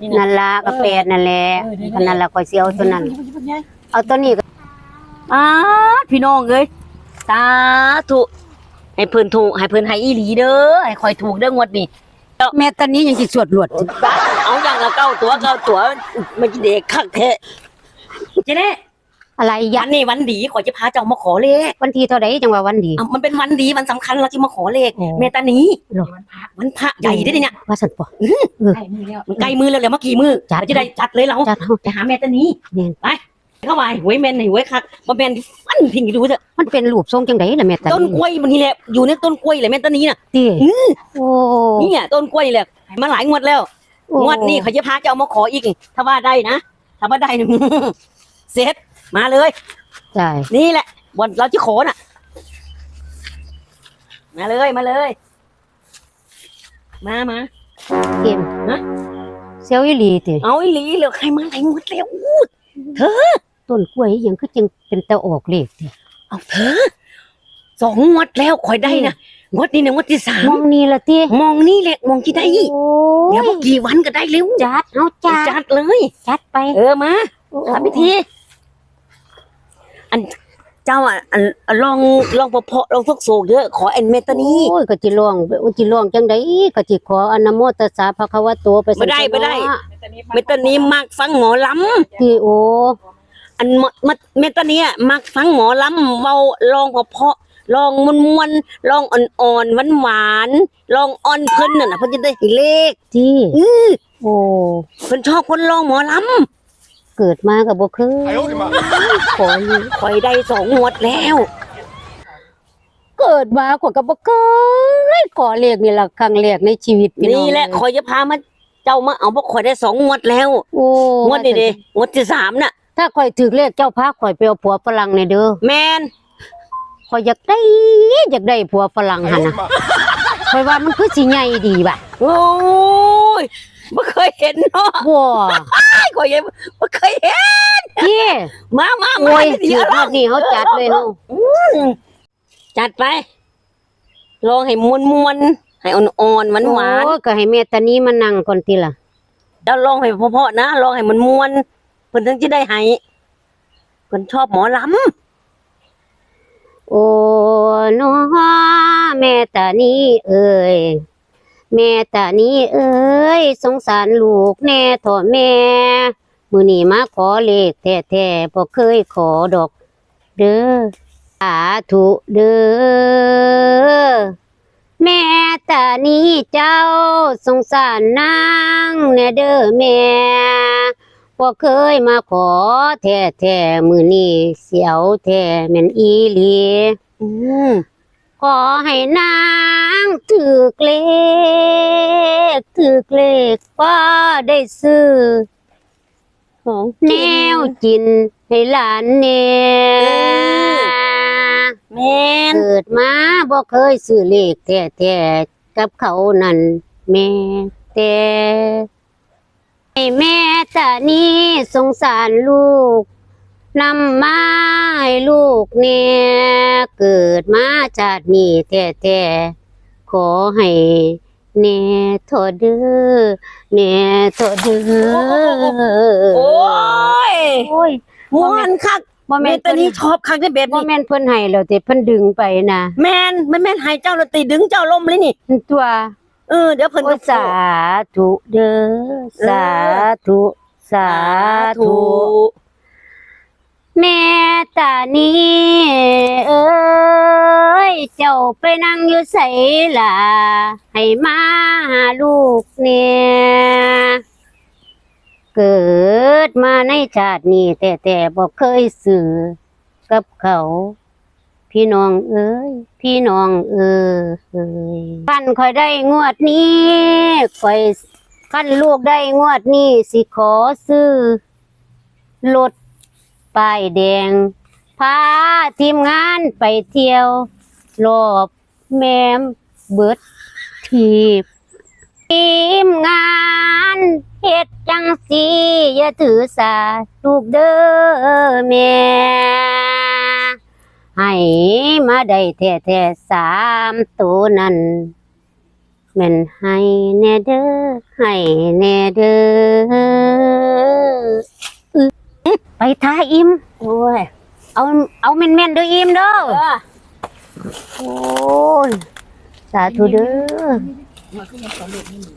นี่นะนั่นละก็แปดนั่นแหละเออนี่อันนั่นละก็สิเอาตัวนั้นหยิบหยิบหยิบเอาตัวนี้ก็อ้าพี่น้องเอ้ยสาธุให้เพิ่นถูกให้เพิ่นให้อีหลีเด้อให้คอยถูกเด้องวดนี้ แม่ตอนนี้ยังสิสวดหลวดบ้าเอาอย่างละเก้าตัวเก้าตัวมันจะเด็กคักแท้เจ๊แน่ อะไรวัยันนี้วันดีขอยจะพาเจ้ามาขอเลขวันที่เท่าใดจังว่าวันดี อะมันเป็นวันดีวันสำคัญเราจะมาขอเลขโอ้ เมตานี้หรอ วันพระวันพระใหญ่ได้อเนี่ยว่าสันปะใกล้มือแล้วมันใกล้มือแล้วเหลือมากี่มือจัด เราจะได้จัดเลยเราจัดเฮาไปหาเมตานี้แม่น ไปเข้าไปหวยแมนหวยคักมาแมนฟันพิงดูเถอะมันเป็นรูปทรงจังไดล่ะแม่ตาต้นกล้วยมันนี่แหละอยู่ในต้นกล้วยเลยเมตานี้น่ะติอือโอ้นี่เนี่ยต้นกล้วยนี่แหละมาหลายงวดแล้วโอ้งวดนี้เขาจะพาเจ้ามาขออีก ถ้าว่าได้นะ ถ้าว่าได้นะเสร็จ มาเลย ใช่นี่แหละวันเราจะขอน่ะ มาเลยมาเลย มามาเกมฮะเซลอีหลีติเอาอีหลีเหลือใครมาหลายงวดแล้วอู้ต้นกล้วยอิหยังคือจังเป็นตะออกเลขติเอาเธอสองงวดแล้วคอยได้นะงวดนี้เนี่ยงวดที่สามมองนี่ละติมองนี่แหละมองที่ได้โอ้เดี๋ยวพอกี่วันก็ได้เร็วจัดเฮาจัดจัดเลย จัดไป เออมาทำพิธี อันเจ้าอะอันอันลองลองพอพอลองทุกโศกเยอะขอแอนเมตานี้ โอ้ยก็จิร้องจิร้องจังไดก็จิขออนะโมตัสสะภะคะวะโตไปสั่นบ่ได้บ่ได้เนาะเมตานี้มักฟังหมอลที่โอ้ำอันหมอมเมตานี้อะมักฟังหมอลำเว้าลองพอพอลองมวนมวนๆลองอ่อนๆหวานหวานๆลองอ่อนเพิ่นน่ะนะเพิ่นจะได้เห็นเลขที่อื้อโอ้เพิ่นชอบคนลองหมอล เกิดมากับบุคคลขอยขอได้สองงวดแล้ว เกิดมาขอยกับบุคคลขอเลขนี่ละครั้งแรกในชีวิตนี่แหละคอยจะพามาเจ้ามาเอาบุคคลได้สองงวดแล้วงวดนี่เด้งวดที่สามน่ะ ถ้าคอยถือเลขเจ้าพาคอยไปเอาผัวฝรั่งในเด้อแมนคอยอยากได้อยากได้ผัวฝรั่งฮะนะคอยว่ามันคือสิใหญ่ดีบ่ะโอ้ย ไม่เคยเห็นเนาะบ่ไม่เคยเห็นไม่เคยเห็นที่มามามาโอ้ยเดี๋ถืยวอว่านี่เฮาจัดเลยเนาะจัดไป ลองให้มวนมวนๆให้อ่อนๆหวานหวานโอ้ยก็ให้แม่ตานี้มานั่งก่อนติล่ะๆแล้วลองให้เพราะๆนะลองให้มันมวนเพิ่นถึงจะได้ให้เพิ่นชอบหมอลโอ้น้อแม่ตานี้เอ้ย แม่ตานี้เอ้ย สงสารลูกแน่เถอะแม่ มือนีมาขอเลขแท้ๆบ่เคยขอดอก เด้อสาธุเด้อแม่ตานี้เจ้าสงสารนางแน่เด้อแม่บ่เคยมาขอแท้แท้ๆมือนีเสียวแท้แม่นอีหลีอืม ขอให้นางถือเลขถือเลขก็ได้ซื้อของแนวกินให้หลานแน่แม่นเกิดมาบ่เคยซื้อเลขแท้แท้ๆกับเขานั่นแม่แต่ให้แม่ตานี้สงสารลูก นำมาให้ลูกเนี่ยเกิดมาชาตินี้แท้ๆขอให้แน่โทษเด้อแน่โทษเด้อโอ้ยโอ้ยม่วนคักบ่เมแม่นตาเพิ่นนี้ชอบคักได้แบบบ่นี้แม่นเพิ่นให้แล้วแต่เพิ่นดึงไปนะแม่นไม่แม่นให้เจ้าละตีดึงเจ้าลมเลยนี่ตัวเออเดี๋ยวเพิ่นโอ้ก็สาธุเด้อสาธุสาสาธุธุ แม่ตานี้เอ้ยเจ้าไปนั่งอยู่ใส่ล่ะ ให้มาหาลูกเนี่ยเกิดมาในชาตินี้แต่แต่บอกเคยสื่อกับเขา พี่น้องเอ้ย พี่น้องเอ้ยขันคอยได้งวดนี้คอยขั้นลูกได้งวดนี้สิขอซื้อรถ ป้ายแดง พาทีมงานไปเที่ยวรอบแมมเบิดทีบทีมงานเฮ็ดจังสีอย่าถือสาลูกเด้อแม่ให้มาได้แท้ๆสามตัวนั้นแม่นให้แน่เด้อให้แน่เด้อ ไปท่าอิ่มโอ้ยเอาเอาแม่นๆเด้ออิ่มเด้อเออโอ้ยสาธุเด้อ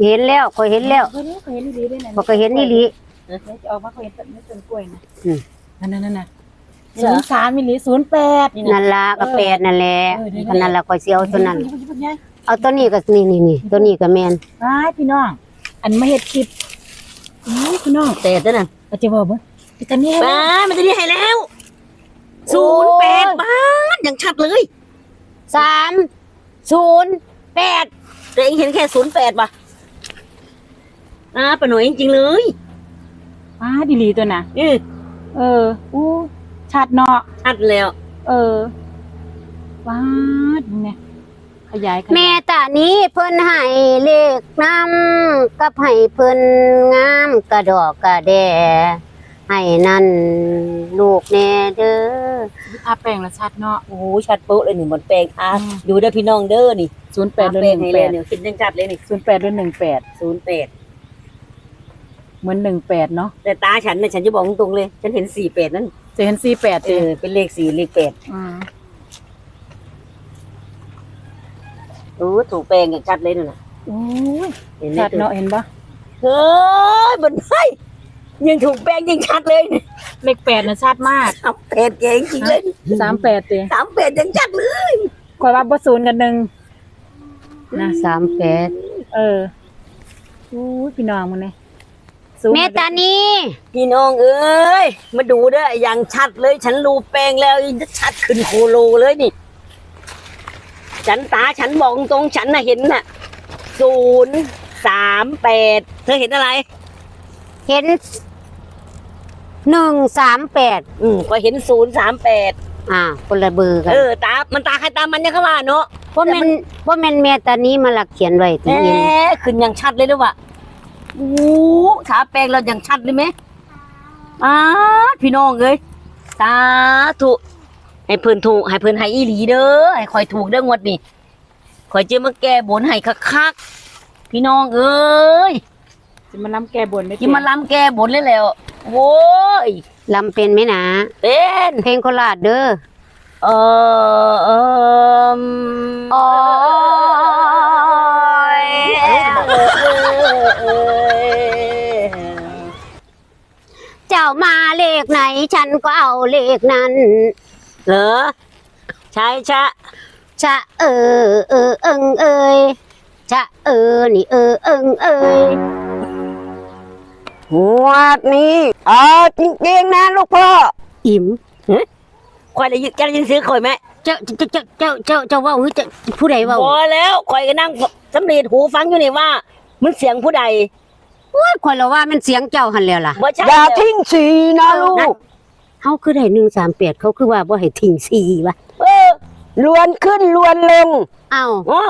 เห็นแล้วก็เห็นแล้วเขาเห็นดีด้วยนะบ่ก็เห็นนี่ลิเดี๋ยวจะออกมาเขาเห็นต้นไม่ต้นกล้วยนะอืม นั่นนั่นนั่นศูนย์สามมิลลิศูนย์แปดนั่นล่ะก็แปดนั่นแหละเออเดี๋ยวก็นั่นล่ะก็สิเอาตัวนั้นพูดพูดง่ายเอาตัวนี้ก็นี่นี่นี่ตัวนี้ก็แม่นไปพี่น้อง อันมาเห็ดคลิปอุ้ยพี่น้องแต่ตัวนั้นอาจจะบอกว่า พี่ตานี่ให้บ้านะมันจะได้ให้แล้วศูนย์แปดบ้านอย่างชัดเลยสามศูนย์แปดแต่เองเห็นแค่ศูนย์แปดป่ะอ่าปะหน่อยจริงๆเลยป้าดีหลีตัวน่ะอือเอออู้ชัดเนาะชัดแล้ว เออว้าดเนี่ยขยายขยายแม่ตานี้เพิ่นให้เลขน้ำกับให้เพิ่นงามกระดอกกระแด ให้นั่นลูกแน่เด้อทาแป้งละชัดเนาะโอ้โหชัดโป๊ะเลยนี่หมดแปลงอะอืมดูเด้อพี่น้องเด้อนี่ศูนย์แปดแปหรือลหงนึ่งให้แปเลยดเนี่ยคิดยังชัดเลยนี่ศูนย์แปดหรือหนึ่งแปดศูนย์แปดเหมือนหนึ่งแปดเนาะแต่ตาฉันเนี่ยฉันจะบอกตรงๆเลย ฉันเห็นสี่แปดนั่นจะเห็นสี่แปดเอเองอเป็นเลขสี่เลขแปดอืมโอ้ถูกแปลงอย่างชัดเลยนั่นน่ะโอ้ยเห็นไหมชัดเนาะเห็นปะเฮ้ยบนไพ่ ยังถูกแปลงยังชัดเลยนี่เลขแปดนะชัดมากสามแปดเก่งจริงเลยสามแปดเตะสามแปดยังชัดเลยคอยว่าบ่ศูนย์กันหนึ่งนะสามแปดเอออู้ยพี่น้องมันเนี่ยศูนย์แม่ตานี้พี่น้องเอ้ยมาดูเด้ออย่างชัดเลย ฉันรูแปลงแล้วชัดขึ้นโคโลเลยนี่ ฉันตาฉันบอกตรงฉันน่ะเห็นน่ะศูนย์สามแปดเธอเห็นอะไร เห็น หนึ่งสามแปดอืมก็เห็นศูนย์สามแปดอ่าคนละเบอร์กันเออตา มันตาใครตามันเนี่ยเขาว่าเนาะว่าแม่นว่าแม่นแม่ตานี้มาหลักเขียนไว้แหที่ยินมขึ้นอย่างชัดเลยด้วยว่ะโอ้ขาแปลงเราอย่างชัดเลยไหมอ้าพี่น้องเอ้ยสาธุให้เพิ่นถูกให้เพิ่นให้อีหลีเด้อให้คอยถูกเด้องวดนี้คอยเจอมาแก้บนให้คักๆพี่น้องเอ้ย จะมาล้ำแก้บนได้ที่มาล้ำแก้บนเลยแล้วโว้ยลำเป็นไหมนะเป็นเพลงโคราชเด้อเออเออโอ้ยเจ้ามาเลขไหน ฉันก็เอาเลขนั้น เหรอ ใช่ชะชะเออเออเอิงเอยชะเออนี่เออเอิงเอย หัวดนี้เออจริงๆนะลูกพ่อ อิ่มคอยได้ยินแกได้ยินเสียงคอยไหมเจ้าเจ้าเจ้าเจ้าเจ้าเจ้าเว่าหรือเจ้าผู้ใดเว่าพอแล้วคอยก็นั่งสำเร็จหูฟังอยู่นี่ว่า มันเสียงผู้ใดโอ้ยคนละว่ามันเสียงเจ้าหันแล้วล่ะบ่ใช่อย่าทิ้งสีนะลูกเขาคือได้หนึ่งสามแปดเขาคือว่าบ่ให้ทิ้งสี่วะเออลวนขึ้นลวนลงเอ้าโอ้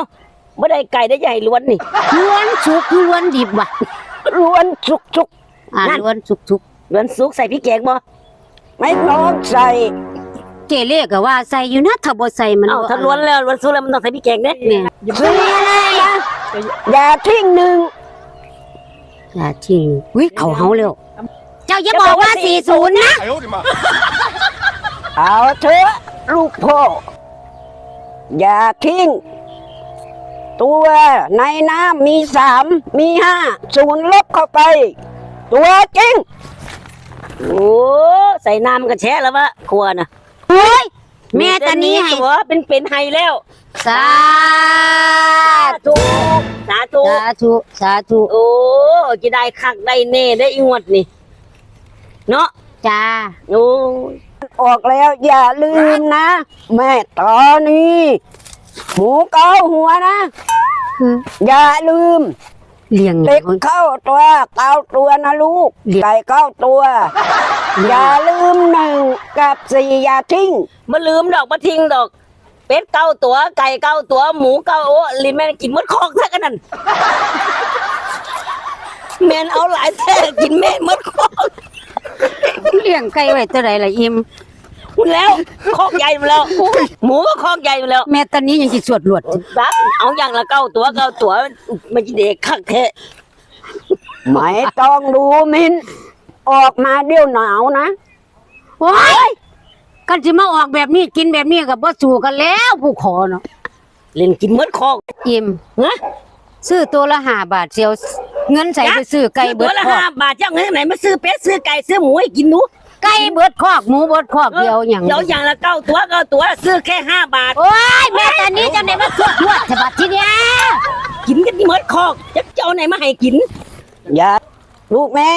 บ่ได้ไก่ได้ใหญ่ล้วนนี่ล้วนสุกล้วนดิบวะลวนสุกสุก อ่าล้วนสุกสุก ล้วนสุกใส่พริกแกงบ่ ไม่ต้องใส่ เจเล่ก็ว่าใส่อยู่นะถ้าบ่ใส่มัน เอ้า บ่ ถ้าล้วนแล้วล้วนสุกแล้วมันต้องใส่พริกแกงเด้ เนี่ย สีนะอย่าทิ้งหนึ่ง อย่าทิ้งอุ้ยเขาเฮาแล้วเจ้าอย่าบอกว่า40นะ 哎呦我的妈！ เอาเถอะลูกพ่อ อย่าทิ้ง ตัวในน้ำมีสามมีห้าศูนย์ลบเข้าไป ตัวจริง โอ้ใส่น้ำกระแชะแล้ววะครัวน่ะเฮ้ยแม่ตานี้ให้ตัวเป็นเป็นไฮแล้วสาธุสาธุสาธุสาธุโอ้จะได้คักได้แน่ได้อีงวดนี่เนาะจ้าโอ้ยออกแล้วอย่าลืมนะ แม่ตอนี้หมูเกาหัวนะคืออย่าลืม เลี้ยงเด็กเข้าตัวเก้าตัวนะลูกเลี้ยงไก่เก้าตัว อย่าลืมหนึ่งกับสี่อย่าทิ้ง มาลืมดอกมาทิ้งดอก เป็ดเก้าตัว ไก่เก้าตัว หมูเก้าโอ้ลินแม่นกินหมดคอกซะกันนั่นแม่นเอาหลายแท้กินแม่นหมดคอก เลี้ยงไก่ไว้ตัวใดล่ะอิ่ม หมดแล้วคอกใหญ่หมดแล้ว หมูก็คอกใหญ่หมดแล้วแม่ตอนนี้ยังสิสวดหลวดซักเอาอย่างละเก้าตัวเก้าตัวมันจะเด็กคักแท้ไม่ต้องดูมินออกมาเดี๋ยวหนาวนะโอ้ยกันสิมาออกแบบนี้กินแบบนี้กับบ่สู่กันแล้วผู้ขอเนาะเล่นกินเมดคอกอิ่มนะซื้อตัวละห้าบาทเสียวเงินใส่ไปซื้อไก่เบิตัวดละคอห้ากบาทเจ้าเงินไหนมาซื้อเป็ดซื้อไก่ซื้อหมูให้กินหนู ไก่เบิดคอกหมูเบิดคอกเดียวอย่างเดี๋ยวอย่างละเก้าตัวเก้าตัวซื้อแค่ห้าบาท โอ้ยแม่ตอนนี้จังได๋มาสวดหลวดฉบับทีเนี้ยกินกันที่เมดคอกจะเจ้าไหนมาให้กินอย่าลูกแม่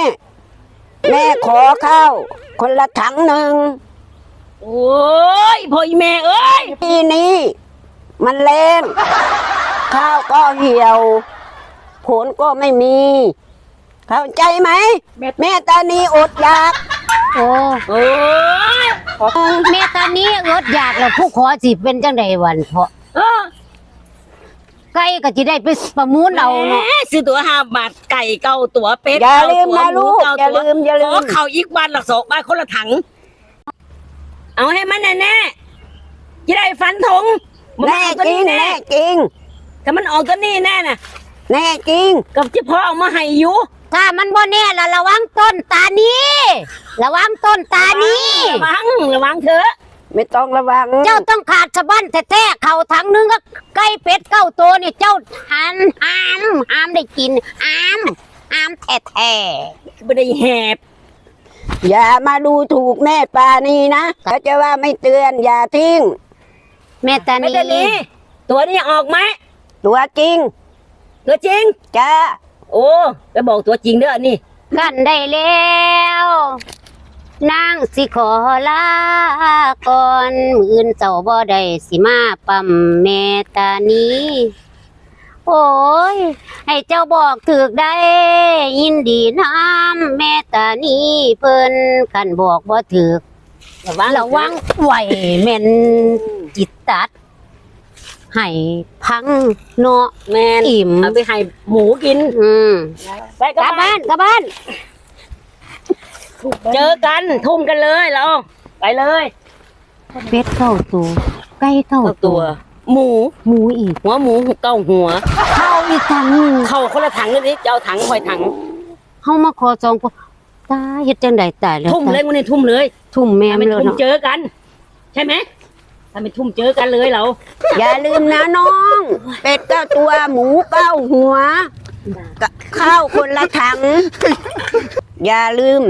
แม่ขอข้าวคนละถังหนึ่งโอ้ยพ่ออีแม่เอ้ยปีนี้ มันแรงข้าวก็เหี่ยว ผลก็ไม่มี เข้าใจไหม แม่ตานีอดอยาก โอ้โอ้ยแม่ตอนนี้อดอยากแล้วผู้ขอสิเป็นจังไดวันเพราะเออไก่ก็สิได้ไปประมูลเอาเนาะ แหมซื้อตัวห้าบาทไก่เก้าตัวเป็ดอย่าเก้ลืมตัวนะหลูกเก้อย่าตัวลืมอย่าลืขอมเข่าอีกวันละสองบาทคนละถัง เอาให้มันแน่ๆจะได้ฟันธงมันแน่ออกตัวจริงนี้แน่แน่จริงแต่มันออกตัวนี้แน่น่ะแน่จริงกับที่พ่อเอามาให้อยู่ ถ้ามันบ่แน่ละระวังต้นตานี้ ระวังต้นตานี้ ระวังระวังเถอะไม่ต้องระวัง เจ้าต้องขาดสะบั้นแท้ๆเข่าถังหนึงก็ไก่เป็ดเก้าตัวนี่เจ้าหันห้ามห้ามได้กินห้ามห้ามแท้ไม่ได้แหบอย่ามาดูถูกแม่ปานีนะเขาจะว่าไม่เตือนอย่าทิ้งๆแม่ตาไม่นีได้นี้ตัวนี้ออกไหมตัวจริง ตัวจริงจ้า โอ้ไปบอกตัวจริงเด้อนี่ กันได้แล้ว นางสิขอลาก่อนมืออื่นเจ้าบ่ได้สิมาปั๊มแม่ตานีโอ้ย ให้เจ้าบอกถึกได้ ยินดีน้ำแม่ตานีเพิ่นคันบอกบ่ถึก ระวังระวังไหวแม่นจิตตัดให้ พังเนาะแมนอิ่ม เอาไปให้หมูกิน อืมไปกลับบ้านกลับบ้าน เจอกันทุ่มกันเลยเรา ไปเลยเป็ดเก้าตัวไก่เก้าเอาตัตัววหมู หมูอีกหัวหมูเก้าหัวข้าวอีกถังหนึ่งเข้าคนละถังเลยดิจะเอาถังคอยถัง เฮามาขอจองพวกตายเฮ็ดจังไดตายแล้วทุ่มเลยวันนี้ทุ่มเลยทุ่มแม่ถ้ามัไม่นเลยทุ่มเนาะเจอกัน ใช่ไหม ถ้าไม่ทุ่มเจอกันเลยเราอย่าลืมนะน้อง เป็ดเก้าตัวหมูเก้าหัวกะข้าวคนละถัง อย่าลืม